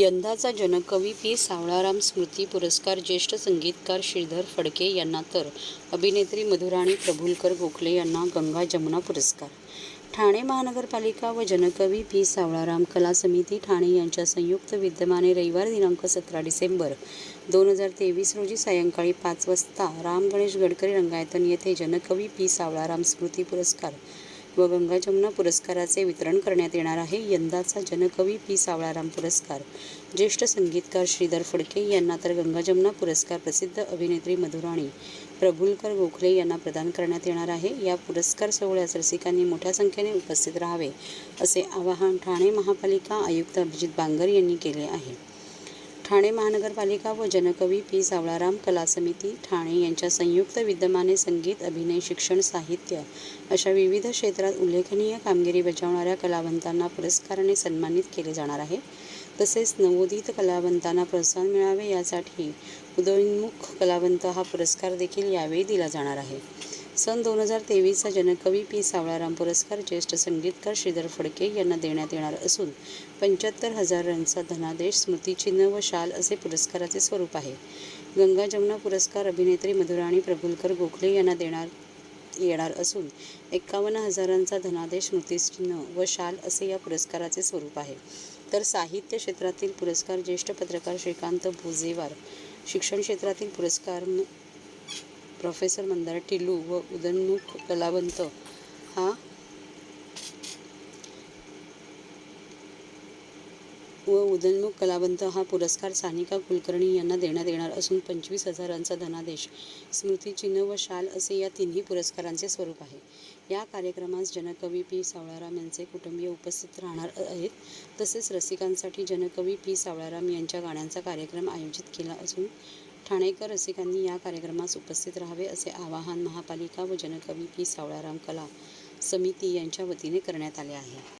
यंदाचा जनकवी पी. सावळाराम स्मृती पुरस्कार ज्येष्ठ संगीतकार श्रीधर फडके यांना तर अभिनेत्री मधुराणी प्रभुलकर गोखले यांना गंगा जमुना पुरस्कार. ठाणे महानगरपालिका व जनकवी पी. सावळाराम कला समिती ठाणे यांच्या संयुक्त विद्यमाने रविवार दिनांक सतरा डिसेंबर दोन हजार तेवीस रोजी सायंकाळी पाच वाजता राम गणेश गडकरी रंगायतन येथे जनकवी पी. सावळाराम स्मृती पुरस्कार व गंगा जमुना पुरस्काराचे वितरण करण्यात येणार आहे. यंदाचा जनकवी पी. सावळाराम पुरस्कार. ज्येष्ठ संगीतकार श्रीधर फडके यांना तर गंगा जमुना पुरस्कार प्रसिद्ध अभिनेत्री मधुराणी प्रभुलकर गोखले यांना प्रदान करण्यात येणार आहे. या पुरस्कार सोहळ्यास रसिकांनी मोठ्या संख्येने उपस्थित राहावे असे आवाहन ठाणे महापालिका आयुक्त अभिजित बांगर यांनी केले आहे. ठाणे महानगरपालिका व जनकवी पी. सावळाराम कला समिती ठाणे यांच्या संयुक्त विद्यमाने संगीत अभिनय शिक्षण साहित्य अशा विविध क्षेत्रात उल्लेखनीय कामगिरी बजावणाऱ्या कलावंतांना पुरस्काराने सन्मानित केले जाणार आहे. तसेच नवोदित कलावंतांना प्रोत्साहन मिळावे यासाठी उदयोन्मुख कलावंत हा पुरस्कार देखील यावेळी दिला जाणार आहे. सन दोन हजार तेवीसचा जनकवी पी. सावळाराम पुरस्कार ज्येष्ठ संगीतकार श्रीधर फडके यांना देण्यात येणार असून पंच्याहत्तर हजार रनचा धनादेश स्मृतिचिन्ह व शाल असे पुरस्काराचे स्वरूप आहे. गंगा जमुना पुरस्कार अभिनेत्री मधुराणी प्रभुलकर गोखले यांना देणार येणार असून एक्कावन्न हजारांचा धनादेश स्मृतिचिन्ह व शाल असे या पुरस्काराचे स्वरूप आहे. तर साहित्य क्षेत्रातील पुरस्कार ज्येष्ठ पत्रकार श्रीकांत भोजेवार शिक्षण क्षेत्रातील पुरस्कार प्रोफेसर मंदार टिल्लू व उदन्मुख कलावंत हा व उदन्मुख कलावंत हा पुरस्कार सानिका कुलकर्णी यांना देण्यात येणार असून पंचवीस हजारांचा धनादेश. स्मृतिचिन्ह व शाल असे या तिन्ही पुरस्कारांचे स्वरूप आहे. या कार्यक्रमास जनकवी पी. सावळाराम यांचे कुटुंबीय उपस्थित राहणार आहेत. तसेच रसिकांसाठी जनकवी पी. सावळाराम यांच्या गाण्यांचा कार्यक्रम आयोजित केला असून ठाणेकर रसिकांनी या कार्यक्रमास उपस्थित राहावे असे आवाहन महापालिका व जनकवी पी सावळाराम कला समिती यांच्या वतीने करण्यात आले आहे.